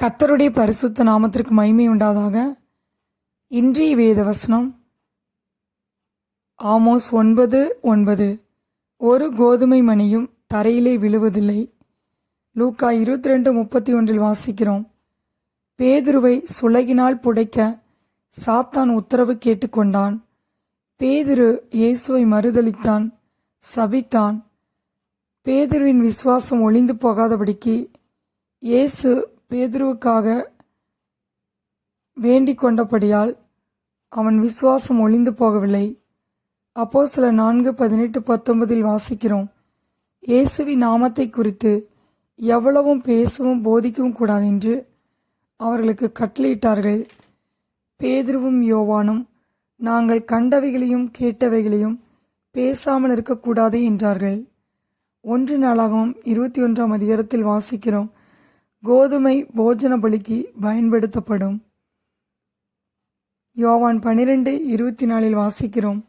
கத்தருடைய பரிசுத்த நாமத்திற்கு மகிமை உண்டாதாக. இன்றைய வேத வசனம் ஆமோஸ் ஒன்பது ஒன்பது. ஒரு கோதுமை மணியும் தரையிலே விழுவதில்லை. லூக்கா இருபத்தி ரெண்டு முப்பத்தி ஒன்றில் வாசிக்கிறோம். பேதுருவை சுலகினால் புடைக்க சாத்தான் உத்தரவு கேட்டுக்கொண்டான். பேதுரு இயேசுவை மறுதலித்தான் சபித்தான். பேதுருவின் விசுவாசம் ஒளிந்து போகாதபடிக்கு இயேசு பேதுருவுக்காக வேண்டிக் கொண்டபடியால் அவன் விசுவாசம் ஒளிந்து போகவில்லை. அப்போ சில நான்கு பதினெட்டு பத்தொன்பதில் வாசிக்கிறோம். இயேசுவின் நாமத்தை குறித்து எவ்வளவும் பேசவும் போதிக்கவும் கூடாது என்று அவர்களுக்கு கட்டளையிட்டார்கள். பேதுருவும் யோவானும் நாங்கள் கண்டவைகளையும் கேட்டவைகளையும் பேசாமல் இருக்கக்கூடாது என்றார்கள். ஒன்று நாளாகவும் இருபத்தி ஒன்றாம் அதிகாரத்தில் வாசிக்கிறோம். கோதுமை போஜன பலிக்கு பயன்படுத்தப்படும். யோவான் பனிரெண்டு இருபத்தி நாலில் வாசிக்கிறோம்.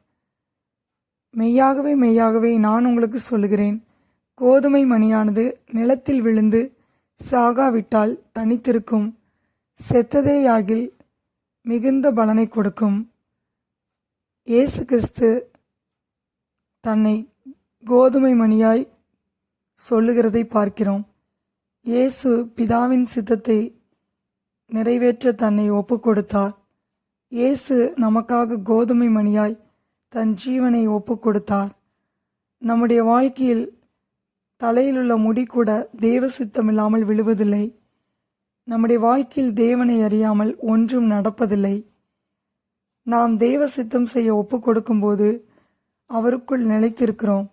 மெய்யாகவே மெய்யாகவே நான் உங்களுக்கு சொல்லுகிறேன். கோதுமை மணியானது நிலத்தில் விழுந்து சாகாவிட்டால் தனித்திருக்கும். செத்ததேயாகில் மிகுந்த பலனை கொடுக்கும். இயேசு கிறிஸ்து தன்னை கோதுமை மணியாய் சொல்லுகிறதை பார்க்கிறோம். இயேசு பிதாவின் சித்தத்தை நிறைவேற்ற தன்னை ஒப்பு கொடுத்தார் இயேசு நமக்காக கோதுமை மணியாய் தன் ஜீவனை ஒப்பு கொடுத்தார் நம்முடைய வாழ்க்கையில் தலையிலுள்ள முடி கூட தேவ சித்தமில்லாமல் விழுவதில்லை. நம்முடைய வாழ்க்கையில் தேவனை அறியாமல் ஒன்றும் நடப்பதில்லை. நாம் தேவ சித்தம் செய்ய ஒப்பு கொடுக்கும்போது அவருக்குள் நிலைத்திருக்கிறோம்.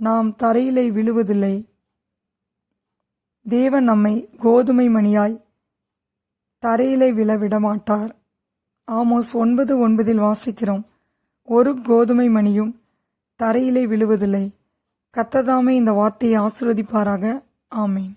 நாம் தரையிலே விழுவதில்லை. தேவன் நம்மை கோதுமை மணியாய் தரையிலே விழ விடமாட்டார் ஆமோஸ் ஒன்பது ஒன்பதில் வாசிக்கிறோம். ஒரு கோதுமை மணியும் தரையிலே விழுவதில்லை. கத்ததாமே இந்த வார்த்தையை ஆசிர்வதிப்பாராக. ஆமேன்.